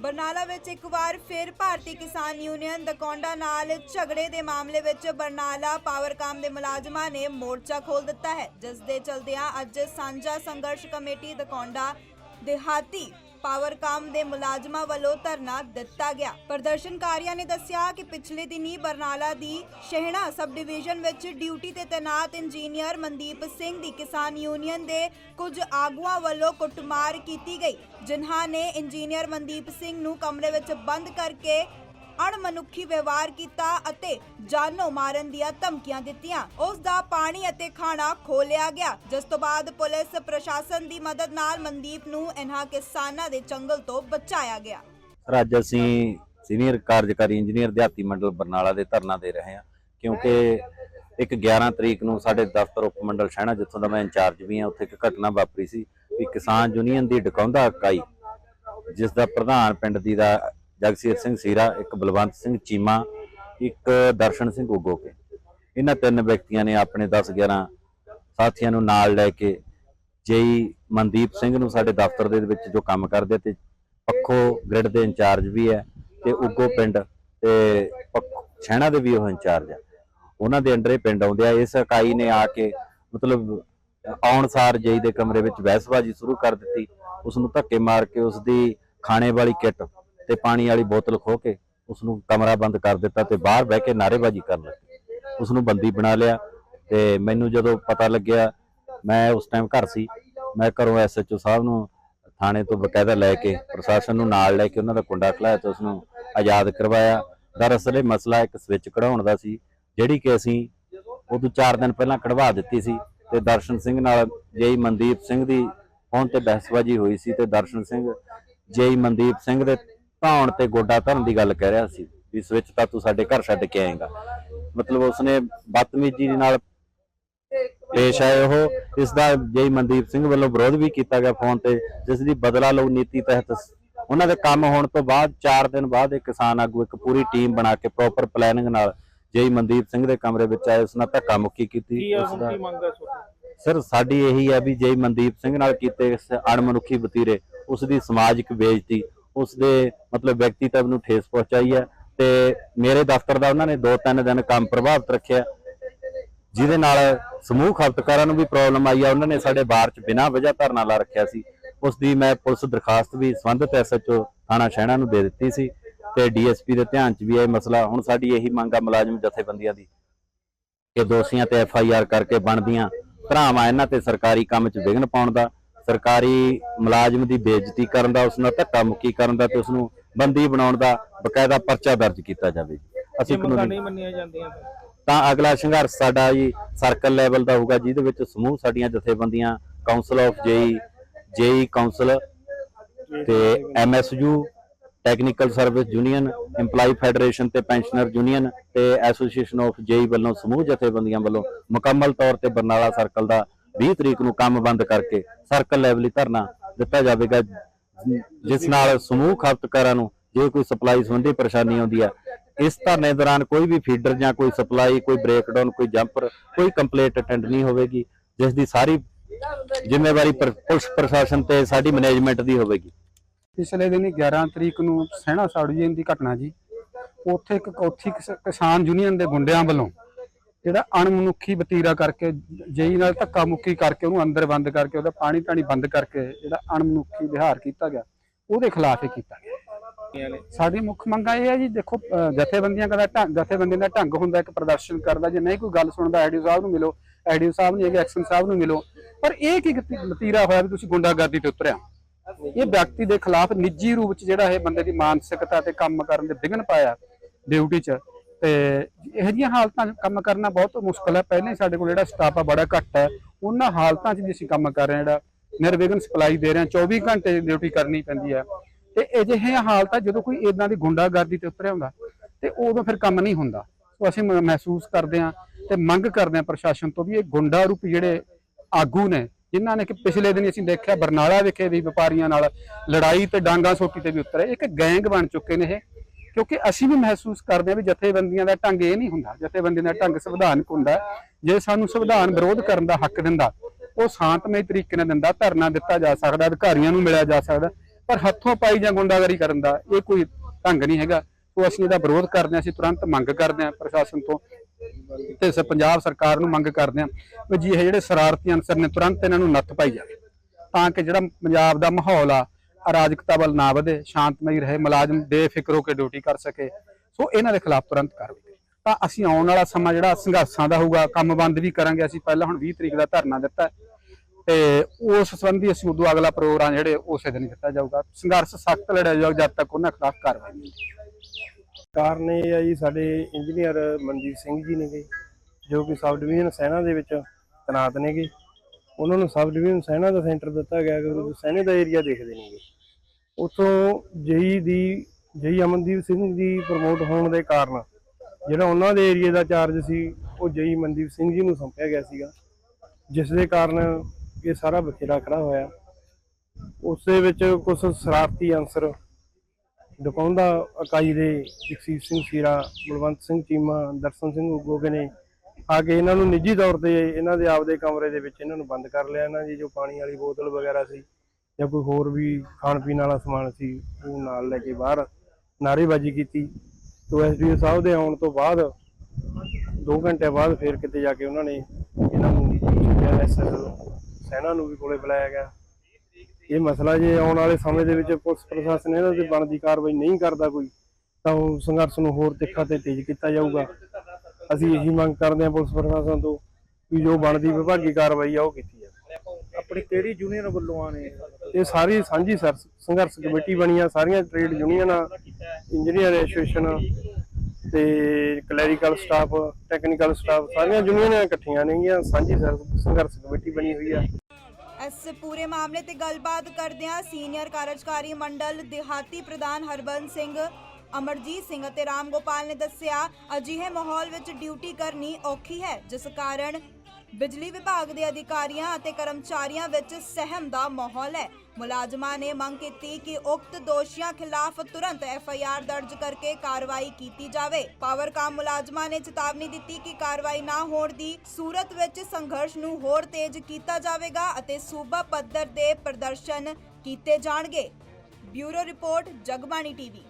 ਬਰਨਾਲਾ ਵਿੱਚ ਇੱਕ ਵਾਰ ਫਿਰ ਭਾਰਤੀ ਕਿਸਾਨ ਯੂਨੀਅਨ ਦਕੌਂਡਾ ਨਾਲ ਝਗੜੇ ਦੇ ਮਾਮਲੇ ਵਿੱਚ ਬਰਨਾਲਾ ਪਾਵਰਕਾਮ ਦੇ ਮੁਲਾਜ਼ਮਾਂ ਨੇ ਮੋਰਚਾ ਖੋਲ ਦਿੱਤਾ ਹੈ। ਜਿਸ ਦੇ ਚਲਦਿਆਂ ਅੱਜ ਸਾਂਝਾ ਸੰਘਰਸ਼ ਕਮੇਟੀ ਦਕੌਂਡਾ ਦਿਹਾਤੀ ਪਾਵਰਕਾਮ ਦੇ ਮੁਲਾਜ਼ਮਾਂ ਵੱਲੋਂ ਧਰਨਾ ਦਿੱਤਾ ਗਿਆ। ਪ੍ਰਦਰਸ਼ਨਕਾਰੀਆਂ ਨੇ ਦੱਸਿਆ ਕਿ ਪਿਛਲੇ ਦਿਨੀ ਬਰਨਾਲਾ ਦੀ ਸ਼ਹਿਣਾ ਸਬ ਡਿਵੀਜ਼ਨ ਵਿੱਚ ਡਿਊਟੀ ਤੇ ਤੈਨਾਤ ਇੰਜੀਨੀਅਰ ਮਨਦੀਪ ਸਿੰਘ ਦੀ ਕਿਸਾਨ ਯੂਨੀਅਨ ਦੇ ਕੁਝ ਆਗੂਆਂ ਵੱਲੋਂ ਕੁੱਟਮਾਰ ਕੀਤੀ ਗਈ, ਜਿਨ੍ਹਾਂ ਨੇ ਇੰਜੀਨੀਅਰ ਮਨਦੀਪ ਸਿੰਘ ਨੂੰ ਕਮਰੇ ਵਿੱਚ ਬੰਦ ਕਰਕੇ ਅਣਮਨੁੱਖੀ ਵਿਵਹਾਰ ਕੀਤਾ ਅਤੇ ਜਾਨੋਂ ਮਾਰਨ ਦੀਆਂ ਧਮਕੀਆਂ ਦਿੱਤੀਆਂ। ਉਸ ਦਾ ਪਾਣੀ ਅਤੇ ਖਾਣਾ ਖੋਲਿਆ ਗਿਆ। ਜਿਸ ਤੋਂ ਬਾਅਦ ਪੁਲਿਸ ਪ੍ਰਸ਼ਾਸਨ ਦੀ ਮਦਦ ਨਾਲ ਮਨਦੀਪ ਨੂੰ ਇਹਨਾਂ ਕਿਸਾਨਾਂ ਦੇ ਚੰਗਲ ਤੋਂ ਬਚਾਇਆ ਗਿਆ। ਅੱਜ ਅਸੀਂ ਸੀਨੀਅਰ ਕਾਰਜਕਾਰੀ ਇੰਜੀਨੀਅਰ ਦਿਹਾਤੀ ਮੰਡਲ ਬਰਨਾਲਾ ਦੇ ਧਰਨਾ ਦੇ ਰਹੇ ਹਾਂ, ਕਿਉਂਕਿ ਇੱਕ 11 ਤਰੀਕ ਨੂੰ ਸਾਡੇ ਦਫ਼ਤਰ ਉਪ ਮੰਡਲ ਸ਼ਹਿਣਾ, ਜਿੱਥੋਂ ਦਾ ਮੈਂ ਇੰਚਾਰਜ ਵੀ ਹਾਂ, ਉੱਥੇ ਇੱਕ ਘਟਨਾ ਵਾਪਰੀ ਸੀ ਵੀ ਕਿਸਾਨ ਯੂਨੀਅਨ ਦੀ ਡਕੌਂਦਾ ਇਕਾਈ, ਜਿਸ ਦਾ ਪ੍ਰਧਾਨ ਪਿੰਡ ਦੀ ਦਾ ਜਗਸੀਰ ਸਿੰਘ ਸੀਰਾ, ਇੱਕ ਬਲਵੰਤ ਸਿੰਘ ਚੀਮਾ, ਇੱਕ ਦਰਸ਼ਨ ਸਿੰਘ ਉਗੋਕੇ ਇਹਨਾਂ ਤਿੰਨ ਵਿਅਕਤੀਆਂ ਨੇ ਆਪਣੇ 10 11 ਸਾਥੀਆਂ ਨੂੰ ਨਾਲ ਲੈ ਕੇ ਜੇਈ ਮਨਦੀਪ ਸਿੰਘ ਨੂੰ ਸਾਡੇ ਦਫ਼ਤਰ ਦੇ ਵਿੱਚ ਜੋ ਕੰਮ ਕਰਦੇ ਤੇ ਪੱਖੋ ਗ੍ਰਿਡ ਦੇ ਇੰਚਾਰਜ ਵੀ ਹੈ ਤੇ ਉਗੋ ਪਿੰਡ ਤੇ ਪੱਖੋ- ਛੈਣਾ ਦੇ ਵੀ ਉਹ ਇੰਚਾਰਜ ਹੈ ਉਹਨਾਂ ਦੇ ਅੰਡਰ ਇਹ ਪਿੰਡ ਆਉਂਦੇ ਆ। ਇਸ ਇਕਾਈ ਨੇ ਆ ਕੇ ਮਤਲਬ ਆਉਣ ਸਾਰ ਜੇਈ ਦੇ ਕਮਰੇ ਵਿੱਚ ਬਹਿਸਬਾਜ਼ੀ ਸ਼ੁਰੂ ਕਰ ਦਿੱਤੀ। ਉਸ ਨੂੰ ਧੱਕੇ ਮਾਰ ਕੇ ਉਸ ਦੀ ਖਾਣੇ ਵਾਲੀ ਕਿੱਟ ਤੇ ਪਾਣੀ ਵਾਲੀ ਬੋਤਲ ਖੋ ਕੇ ਉਸ ਨੂੰ ਕਮਰਾ ਬੰਦ ਕਰ ਦਿੱਤਾ ਤੇ ਬਾਹਰ ਬਹਿ ਕੇ ਨਾਅਰੇਬਾਜ਼ੀ ਕਰਨ ਲੱਗੇ ਉਸ ਨੂੰ ਬੰਦੀ ਬਣਾ ਲਿਆ ਤੇ ਮੈਨੂੰ ਜਦੋਂ ਪਤਾ ਲੱਗਿਆ, ਮੈਂ ਉਸ ਟਾਈਮ ਘਰ ਸੀ। ਮੈਂ ਘਰੋਂ ਐਸਐਚਓ ਸਾਹਿਬ ਨੂੰ ਥਾਣੇ ਤੋਂ ਬਕਾਇਦਾ ਲੈ ਕੇ ਪ੍ਰਸ਼ਾਸਨ ਨੂੰ ਨਾਲ ਲੈ ਕੇ ਉਹਨਾਂ ਦਾ ਕੁੰਡਾ ਖਲਾਇਆ ਤੇ ਉਸ ਨੂੰ ਆਜ਼ਾਦ ਕਰਵਾਇਆ। ਦਰਅਸਲ ਇਹ ਮਸਲਾ ਇੱਕ ਸਵਿਚ ਕਢਾਉਣ ਦਾ ਸੀ, ਜਿਹੜੀ ਕਿ ਅਸੀਂ ਉਦੋਂ 4 ਦਿਨ ਪਹਿਲਾਂ ਕਢਵਾ ਦਿੱਤੀ ਸੀ ਤੇ ਦਰਸ਼ਨ ਸਿੰਘ ਨਾਲ ਜੇਈ ਮਨਦੀਪ ਸਿੰਘ ਦੀ ਫੋਨ ਤੇ ਬਹਿਸਬਾਜ਼ੀ ਹੋਈ ਸੀ ਤੇ ਦਰਸ਼ਨ ਸਿੰਘ, ਜੇਈ ਮਨਦੀਪ ਸਿੰਘ ਦੇ ਧੌਣ ਤੇ ਗੋਡਾ ਧਰਨ ਦੀ ਗੱਲ ਕਹਿ ਰਿਹਾ ਸੀ ਵੀ ਸਵਿਚ ਤਾਂ ਤੂੰ ਸਾਡੇ ਘਰ ਛੱਡ ਕੇ ਆਏਗਾ। ਮਤਲਬ ਉਸਨੇ ਬਦਤਮੀਜ਼ੀ ਨਾਲ ਪੇਸ਼ ਆਏ ਉਹ ਇਸ ਦਾ ਜੇਈ ਮਨਦੀਪ ਸਿੰਘ ਵੱਲੋਂ ਵਿਰੋਧ ਵੀ ਕੀਤਾ ਗਿਆ ਫੋਨ ਤੇ ਜਿਸ ਦੀ ਬਦਲਾ ਲਓ ਨੀਤੀ ਤਹਿਤ ਉਹਨਾਂ ਦੇ ਕੰਮ ਹੋਣ ਤੋਂ ਬਾਅਦ 4 ਦਿਨ ਬਾਅਦ ਇੱਕ ਕਿਸਾਨ ਆਗੂ ਇੱਕ ਪੂਰੀ ਟੀਮ ਬਣਾ ਕੇ ਪ੍ਰੋਪਰ ਪਲੈਨਿੰਗ ਨਾਲ ਜੇਈ ਮਨਦੀਪ ਸਿੰਘ ਦੇ ਕਮਰੇ ਵਿੱਚ ਆਏ ਉਸ ਨਾਲ ਧੱਕਾ ਮੁੱਕੀ ਕੀਤੀ ਉਸ ਦਾ ਸਰ ਸਾਡੀ ਇਹੀ ਹੈ ਵੀ ਜੇਈ ਮਨਦੀਪ ਸਿੰਘ ਨਾਲ ਕੀਤੇ ਇਸ ਅਣਮਨੁੱਖੀ ਵਤੀਰੇ ਉਸ ਦੀ ਸਮਾਜਿਕ ਬੇਇੱਜ਼ਤੀ ਉਸ ਦੇ ਮਤਲਬ ਵਿਅਕਤੀਤਵ ਨੂੰ ਠੇਸ ਪਹੁੰਚਾਈ ਹੈ ਤੇ ਮੇਰੇ ਦਫ਼ਤਰ ਦਾ ਉਹਨਾਂ ਨੇ 2-3 ਦਿਨ ਕੰਮ ਪ੍ਰਭਾਵਿਤ ਰੱਖਿਆ। ਜਿਹਦੇ ਨਾਲ ਸਮੂਹ ਖਪਤਕਾਰਾਂ ਨੂੰ ਵੀ ਪ੍ਰੋਬਲਮ ਆਈ ਆ, ਉਹਨਾਂ ਨੇ ਸਾਡੇ ਬਾਰ 'ਚ ਬਿਨਾਂ ਵਜ੍ਹਾ ਧਰਨਾ ਲਾ ਰੱਖਿਆ ਸੀ। ਉਸ ਦੀ ਮੈਂ ਪੁਲਿਸ ਦਰਖਾਸਤ ਵੀ ਸੰਬੰਧਿਤ ਐਸਐਚਓ ਥਾਣਾ ਸ਼ਹਿਣਾ ਨੂੰ ਦੇ ਦਿੱਤੀ ਸੀ ਤੇ ਡੀਐਸਪੀ ਦੇ ਧਿਆਨ 'ਚ ਵੀ ਇਹ ਮਸਲਾ। ਹੁਣ ਸਾਡੀ ਇਹੀ ਮੰਗ ਆ ਮੁਲਾਜ਼ਮ ਜਥੇਬੰਦੀਆਂ ਦੀ ਕਿ ਦੋਸ਼ੀਆਂ ਤੇ ਐਫ ਆਈ ਆਰ ਕਰਕੇ ਬਣਦੀਆਂ। ਧਰਾਵਾਂ ਇਹਨਾਂ ਤੇ ਸਰਕਾਰੀ ਕੰਮ 'ਚ ਵਿਘਨ ਪਾਉਣ ਦਾ ਸਰਕਾਰੀ ਮੁਲਾਜ਼ਮ ਦੀ ਬੇਇੱਜ਼ਤੀ ਕਰਨ ਦਾ ਉਸ ਨਾਲ ਧੱਕਾ ਮੁੱਕੀ ਕਰਨ ਦਾ ਤੇ ਉਸ ਨੂੰ ਬੰਦੀ ਬਣਾਉਣ ਦਾ ਬਕਾਇਦਾ ਪਰਚਾ ਦਰਜ ਕੀਤਾ ਜਾਵੇ। ਅਸੀਂ ਕਾਨੂੰਨੀ ਨਹੀਂ ਮੰਨੀਆਂ ਜਾਂਦੀਆਂ ਤਾਂ ਅਗਲਾ ਸੰਘਰਸ਼ ਸਾਡਾ ਜੀ ਸਰਕਲ ਲੈਵਲ ਦਾ ਹੋਊਗਾ ਜਿਹਦੇ ਵਿੱਚ ਸਮੂਹ ਸਾਡੀਆਂ ਜਥੇਬੰਦੀਆਂ council of JE JE council ਤੇ MSU technical service union EMPLOYE federation ਤੇ ਪੈਨਸ਼ਨਰ ਯੂਨੀਅਨ ਤੇ ਐਸੋਸੀਏਸ਼ਨ ਆਫ ਜੇਈ ਵੱਲੋਂ ਸਮੂਹ ਜਥੇਬੰਦੀਆਂ ਵੱਲੋਂ ਮੁਕੰਮਲ ਤੌਰ ਤੇ ਬਰਨਾਲਾ ਸਰਕਲ ਦਾ 20 ਤਰੀਕ ਨੂੰ ਕੰਮ ਬੰਦ ਕਰਕੇ ਸਰਕਲ ਲੈਵਲੀ ਧਰਨਾ ਦਿੱਤਾ ਜਾਵੇਗਾ, ਜਿਸ ਨਾਲ ਸਮੂਹ ਖਪਤਕਾਰਾਂ ਨੂੰ ਜੇ ਕੋਈ ਸਪਲਾਈ ਸੰਬੰਧੀ ਪਰੇਸ਼ਾਨੀ ਆਉਂਦੀ ਹੈ ਇਸ ਧਰਨੇ ਦੌਰਾਨ ਕੋਈ ਵੀ ਫੀਡਰ ਜਾਂ ਕੋਈ ਸਪਲਾਈ ਕੋਈ ਬ੍ਰੇਕਡਾਊਨ ਕੋਈ ਜੰਪਰ ਕੋਈ ਕੰਪਲੇਂਟ ਅਟੈਂਡ ਨਹੀਂ ਹੋਵੇਗੀ, ਜਿਸ ਦੀ ਸਾਰੀ ਜ਼ਿੰਮੇਵਾਰੀ ਪੁਲਿਸ ਪ੍ਰਸ਼ਾਸਨ ਤੇ ਸਾਡੀ ਮੈਨੇਜਮੈਂਟ ਦੀ ਹੋਵੇਗੀ। ਪਿਛਲੇ ਦਿਨ 11 ਤਰੀਕ ਨੂੰ ਸਹਿਣਾ ਸਾੜੂਜੀਨ ਦੀ ਘਟਨਾ ਜੀ, ਉੱਥੇ ਇੱਕ ਉੱਥੀ ਕਿਸਾਨ ਯੂਨੀਅਨ ਦੇ ਗੁੰਡਿਆਂ ਵੱਲੋਂ ਜਿਹੜਾ ਅਣਮਨੁੱਖੀ ਵਤੀਰਾ ਕਰਕੇ, ਜੇਈ ਨਾਲ ਧੱਕਾ ਮੁੱਕੀ ਕਰਕੇ, ਉਹਨੂੰ ਅੰਦਰ ਬੰਦ ਕਰਕੇ, ਉਹਦਾ ਪਾਣੀ ਟਾਣੀ ਬੰਦ ਕਰਕੇ ਜਿਹੜਾ ਅਣਮਨੁੱਖੀ ਵਿਹਾਰ ਕੀਤਾ ਗਿਆ, ਉਹਦੇ ਖਿਲਾਫ ਇਹ ਕੀਤਾ ਗਿਆ। ਸਾਡੀ ਮੁੱਖ ਮੰਗਾਂ ਇਹ ਹੈ ਜੀ, ਦੇਖੋ ਜਥੇਬੰਦੀਆਂ ਦਾ ਢੰਗ ਜਥੇਬੰਦੀਆਂ ਦਾ ਢੰਗ ਹੁੰਦਾ, ਇੱਕ ਪ੍ਰਦਰਸ਼ਨ ਕਰਦਾ, ਜੇ ਨਹੀਂ ਕੋਈ ਗੱਲ ਸੁਣਦਾ ਐਡੀਓ ਸਾਹਿਬ ਨੂੰ ਮਿਲੋ ਐਡੀਓ ਸਾਹਿਬ ਨੂੰ ਇਹ ਐਕਸ਼ਨ ਸਾਹਿਬ ਨੂੰ ਮਿਲੋ। ਪਰ ਇਹ ਕੀ ਗਤੀ- ਵਤੀਰਾ ਹੋਇਆ ਵੀ ਤੁਸੀਂ ਗੁੰਡਾਗਰਦੀ ਤੇ ਉਤਰਿਆ। ਇਹ ਵਿਅਕਤੀ ਦੇ ਖਿਲਾਫ ਨਿੱਜੀ ਰੂਪ ਚ ਜਿਹੜਾ ਇਹ ਬੰਦੇ ਦੀ ਮਾਨਸਿਕਤਾ ਤੇ ਕੰਮ ਕਰਨ ਦੇ ਵਿਘਨ ਪਾਇਆ, ਡਿਊਟੀ 'ਚ ਤੇ ਇਹੋ ਜਿਹੀਆਂ ਹਾਲਤਾਂ 'ਚ ਕੰਮ ਕਰਨਾ ਬਹੁਤ ਮੁਸ਼ਕਲ ਹੈ। ਪਹਿਲਾਂ ਹੀ ਸਾਡੇ ਕੋਲ ਜਿਹੜਾ ਸਟਾਫ ਆ ਬੜਾ ਘੱਟ ਹੈ। ਉਹਨਾਂ ਹਾਲਤਾਂ 'ਚ ਵੀ ਅਸੀਂ ਕੰਮ ਕਰ ਰਹੇ ਹਾਂ। ਜਿਹੜਾ ਨਿਰਵਿਘਨ ਸਪਲਾਈ ਦੇ ਰਹੇ ਹਾਂ 24 ਘੰਟੇ ਡਿਊਟੀ ਕਰਨੀ ਪੈਂਦੀ ਹੈ। ਤੇ ਅਜਿਹੀਆਂ ਹਾਲਤਾਂ ਜਦੋਂ ਕੋਈ ਇਦਾਂ ਦੀ ਗੁੰਡਾਗਰਦੀ ਤੇ ਉਤਰਿਆ ਹੁੰਦਾ, ਤੇ ਉਦੋਂ ਫਿਰ ਕੰਮ ਨਹੀਂ ਹੁੰਦਾ। ਸੋ ਅਸੀਂ ਮਹਿਸੂਸ ਕਰਦੇ ਹਾਂ ਤੇ ਮੰਗ ਕਰਦੇ ਹਾਂ ਪ੍ਰਸ਼ਾਸਨ ਤੋਂ ਵੀ ਇਹ ਗੁੰਡਾ ਰੂਪ ਜਿਹੜੇ ਆਗੂ ਨੇ, ਜਿਨ੍ਹਾਂ ਨੇ ਕਿ ਪਿਛਲੇ ਦਿਨ ਅਸੀਂ ਦੇਖਿਆ ਬਰਨਾਲਾ ਵਿਖੇ ਵੀ ਵਪਾਰੀਆਂ ਨਾਲ ਲੜਾਈ ਤੇ ਡਾਂਗਾ ਸੋਟੀ ਤੇ ਵੀ ਉਤਰੇ। ਇੱਕ ਗੈਂਗ ਬਣ ਚੁੱਕੇ ਨੇ ਇਹ। ਕਿਉਂਕਿ ਅਸੀਂ ਵੀ ਮਹਿਸੂਸ ਕਰਦੇ ਹਾਂ ਵੀ ਜਥੇਬੰਦੀਆਂ ਦਾ ਢੰਗ ਇਹ ਨਹੀਂ ਹੁੰਦਾ, ਜਥੇਬੰਦੀਆਂ ਦਾ ਢੰਗ ਸੰਵਿਧਾਨਕ ਹੁੰਦਾ ਜੇ ਸਾਨੂੰ ਸੰਵਿਧਾਨ ਵਿਰੋਧ ਕਰਨ ਦਾ ਹੱਕ ਦਿੰਦਾ, ਉਹ ਸ਼ਾਂਤਮਈ ਤਰੀਕੇ ਨਾਲ ਦਿੰਦਾ, ਧਰਨਾ ਦਿੱਤਾ ਜਾ ਸਕਦਾ, ਅਧਿਕਾਰੀਆਂ ਨੂੰ ਮਿਲਿਆ ਜਾ ਸਕਦਾ, ਪਰ ਹੱਥੋਂ ਪਾਈ ਜਾਂ ਗੁੰਡਾਗਰੀ ਕਰਨ ਦਾ ਇਹ ਕੋਈ ਢੰਗ ਨਹੀਂ ਹੈਗਾ। ਸੋ ਅਸੀਂ ਇਹਦਾ ਵਿਰੋਧ ਕਰਦੇ ਹਾਂ, ਅਸੀਂ ਤੁਰੰਤ ਮੰਗ ਕਰਦੇ ਹਾਂ ਪ੍ਰਸ਼ਾਸਨ ਤੋਂ ਤੇ ਪੰਜਾਬ ਸਰਕਾਰ ਨੂੰ ਮੰਗ ਕਰਦੇ ਹਾਂ ਵੀ ਜੀ ਇਹ ਜਿਹੜੇ ਸ਼ਰਾਰਤੀ ਅਨਸਰ ਨੇ, ਤੁਰੰਤ ਇਹਨਾਂ ਨੂੰ ਨੱਥ ਪਾਈ ਜਾਵੇ। ਤਾਂ ਕਿ ਜਿਹੜਾ ਪੰਜਾਬ ਦਾ ਮਾਹੌਲ ਆ ਅਰਾਜਕਤਾ ਵੱਲ ਨਾ ਵਧੇ, ਸ਼ਾਂਤਮਈ ਰਹੇ, ਮੁਲਾਜ਼ਮ ਬੇਫਿਕਰ ਹੋ ਕੇ ਡਿਊਟੀ ਕਰ ਸਕੇ। ਸੋ ਇਹਨਾਂ ਦੇ ਖਿਲਾਫ ਤੁਰੰਤ ਕਾਰਵਾਈ ਕਰੇ। ਤਾਂ ਅਸੀਂ ਆਉਣ ਵਾਲਾ ਸਮਾਂ ਜਿਹੜਾ ਸੰਘਰਸ਼ਾਂ ਦਾ ਹੋਊਗਾ, ਕੰਮ ਬੰਦ ਵੀ ਕਰਾਂਗੇ। ਅਸੀਂ ਪਹਿਲਾਂ ਹੁਣ 20 ਤਰੀਕ ਦਾ ਧਰਨਾ ਦਿੱਤਾ ਤੇ ਉਸ ਸੰਬੰਧੀ ਅਸੀਂ ਉਦੋਂ ਅਗਲਾ ਪ੍ਰੋਗਰਾਮ ਜਿਹੜੇ ਉਸੇ ਦਿਨ ਦਿੱਤਾ ਜਾਊਗਾ। ਸੰਘਰਸ਼ ਸਖਤ ਲੜਿਆ ਜਾਊਗਾ ਜਦ ਤੱਕ ਉਹਨਾਂ ਖਿਲਾਫ ਕਾਰਵਾਈ ਨਹੀਂ ਕਾਰਨ ਇਹ ਆ ਜੀ, ਸਾਡੇ ਇੰਜੀਨੀਅਰ ਮਨਜੀਤ ਸਿੰਘ ਜੀ ਨੇਗੇ, ਜੋ ਕਿ ਸਬ ਡਿਵੀਜ਼ਨ ਸੈਨਾ ਦੇ ਵਿੱਚ ਤੈਨਾਤ ਨੇਗੇ। ਉਹਨਾਂ ਨੂੰ ਸਬ ਡਿਵੀਜ਼ਨ ਸੈਨਾ ਦਾ ਸੈਂਟਰ ਦਿੱਤਾ ਗਿਆ ਕਿ ਸੈਨੇ ਦਾ ਏਰੀਆ ਦੇਖਦੇ ਨੇਗੇ ਉੱਥੋਂ ਜਈ ਦੀ, ਜਈ ਅਮਨਦੀਪ ਸਿੰਘ ਜੀ ਪ੍ਰਮੋਟ ਹੋਣ ਦੇ ਕਾਰਨ ਜਿਹੜਾ ਉਹਨਾਂ ਦੇ ਏਰੀਆ ਦਾ ਚਾਰਜ ਸੀ, ਉਹ ਜਈ ਮਨਦੀਪ ਸਿੰਘ ਜੀ ਨੂੰ ਸੌਂਪਿਆ ਗਿਆ ਸੀਗਾ, ਜਿਸ ਦੇ ਕਾਰਨ ਇਹ ਸਾਰਾ ਬਖੇਰਾ ਖੜਾ ਹੋਇਆ। ਉਸ ਦੇ ਵਿੱਚ ਕੁਝ ਸ਼ਰਾਰਤੀ ਅਨਸਰ ਡਕਾਉਂਦਾ ਇਕਾਈ ਦੇ ਜਗਸੀਰ ਸਿੰਘ ਸੀਰਾ, ਬਲਵੰਤ ਸਿੰਘ ਚੀਮਾ, ਦਰਸ਼ਨ ਸਿੰਘ ਉਗੋਗੇ ਨੇ ਆ ਕੇ ਇਹਨਾਂ ਨੂੰ ਨਿੱਜੀ ਤੌਰ ਤੇ ਇਹਨਾਂ ਦੇ ਆਪਦੇ ਕਮਰੇ ਦੇ ਵਿੱਚ ਇਹਨਾਂ ਨੂੰ ਬੰਦ ਕਰ ਲਿਆ ਇਹਨਾਂ ਦੀ, ਜੋ ਪਾਣੀ ਵਾਲੀ ਬੋਤਲ ਵਗੈਰਾ ਸੀ ਜਾਂ ਕੋਈ ਹੋਰ ਵੀ ਖਾਣ ਪੀਣ ਵਾਲਾ ਸਮਾਨ ਸੀ, ਉਹ ਨਾਲ ਲੈ ਕੇ ਬਾਹਰ ਨਾਅਰੇਬਾਜ਼ੀ ਕੀਤੀ। ਤੋਂ ਐਸਡੀਓ ਸਾਹਿਬ ਦੇ ਆਉਣ ਤੋਂ ਬਾਅਦ 2 ਘੰਟੇ ਬਾਅਦ ਫਿਰ ਕਿਤੇ ਜਾ ਕੇ ਉਹਨਾਂ ਨੇ ਇਹਨਾਂ ਨੂੰ ਸੈਨਾ ਨੂੰ ਵੀ ਕੋਲੇ ਬੁਲਾਇਆ ਗਿਆ। ਇਹ ਮਸਲਾ ਜੇ ਆਉਣ ਵਾਲੇ ਸਮੇਂ ਦੇ ਵਿੱਚ ਪੁਲਿਸ ਪ੍ਰਸ਼ਾਸਨ ਇਹਨਾਂ ਤੇ ਬਣਦੀ ਕਾਰਵਾਈ ਨਹੀਂ ਕਰਦਾ ਕੋਈ, ਤਾਂ ਉਹ ਸੰਘਰਸ਼ ਨੂੰ ਹੋਰ ਤਿੱਖਾ ਤੇ ਤੇਜ਼ ਕੀਤਾ ਜਾਊਗਾ। ਅਸੀਂ ਇਹੀ ਮੰਗ ਕਰਦੇ ਹਾਂ ਪੁਲਿਸ ਪ੍ਰਸ਼ਾਸਨ ਤੋਂ ਕਿ ਜੋ ਬਣਦੀ ਵਿਭਾਗੀ ਕਾਰਵਾਈ ਆ ਉਹ ਕੀਤੀ ਜਾਵੇ। ਆਪਣੀ ਕਿਹੜੀ ਯੂਨੀਅਨ ਵੱਲੋਂ ਆਣੇ ਇਹ ਸਾਰੀ ਸਾਂਝੀ ਸਰ- ਸੰਘਰਸ਼ ਕਮੇਟੀ ਬਣੀ ਆ ਸਾਰੀਆਂ ਟ੍ਰੇਡ ਯੂਨੀਅਨਾਂ ਇੰਜੀਨੀਅਰ ਐਸੋਸੀਏਸ਼ਨ ਤੇ ਕਲੈਰੀਕਲ ਸਟਾਫ ਟੈਕਨੀਕਲ ਸਟਾਫ ਸਾਰੀਆਂ ਯੂਨੀਅਨਾਂ ਇਕੱਠੀਆਂ ਨੇਗੀਆਂ ਸਾਂਝੀ ਸਰ- ਸੰਘਰਸ਼ ਕਮੇਟੀ ਬਣੀ ਹੋਈ ਆ। ਇਸ ਪੂਰੇ ਮਾਮਲੇ ਤੇ ਗੱਲਬਾਤ ਕਰਦਿਆਂ ਸੀਨੀਅਰ ਕਾਰਜਕਾਰੀ ਮੰਡਲ ਦਿਹਾਤੀ ਪ੍ਰਧਾਨ ਹਰਬੰਸ ਸਿੰਘ ਅਮਰਜੀਤ ਸਿੰਘ ਅਤੇ ਰਾਮ ਗੋਪਾਲ ਨੇ ਦੱਸਿਆ, ਅਜਿਹੇ ਮਾਹੌਲ ਵਿੱਚ ਡਿਊਟੀ ਕਰਨੀ ਔਖੀ ਹੈ, ਜਿਸ ਕਾਰਨ ਬਿਜਲੀ ਵਿਭਾਗ ਦੇ ਅਧਿਕਾਰੀਆਂ ਅਤੇ ਕਰਮਚਾਰੀਆਂ ਵਿੱਚ ਸਹਿਮ ਦਾ ਮਾਹੌਲ ਹੈ। ਮੁਲਾਜ਼ਮਾਂ ਨੇ ਮੰਗ ਕੀਤੀ ਕਿ ਉਕਤ ਦੋਸ਼ੀਆਂ ਖਿਲਾਫ ਤੁਰੰਤ ਐਫ ਆਈ ਆਰ ਦਰਜ ਕਰਕੇ ਕਾਰਵਾਈ ਕੀਤੀ ਜਾਵੇ। ਪਾਵਰਕਾਮ ਮੁਲਾਜ਼ਮਾਂ ਨੇ ਚੇਤਾਵਨੀ ਦਿੱਤੀ ਕਿ ਕਾਰਵਾਈ ਨਾ ਹੋਣ ਦੀ ਸੂਰਤ ਵਿੱਚ ਸੰਘਰਸ਼ ਨੂੰ ਹੋਰ ਤੇਜ਼ ਕੀਤਾ ਜਾਵੇਗਾ ਅਤੇ ਸੂਬਾ ਪੱਧਰ ਦੇ ਪ੍ਰਦਰਸ਼ਨ ਕੀਤੇ ਜਾਣਗੇ। Bureau report, Jagbani TV.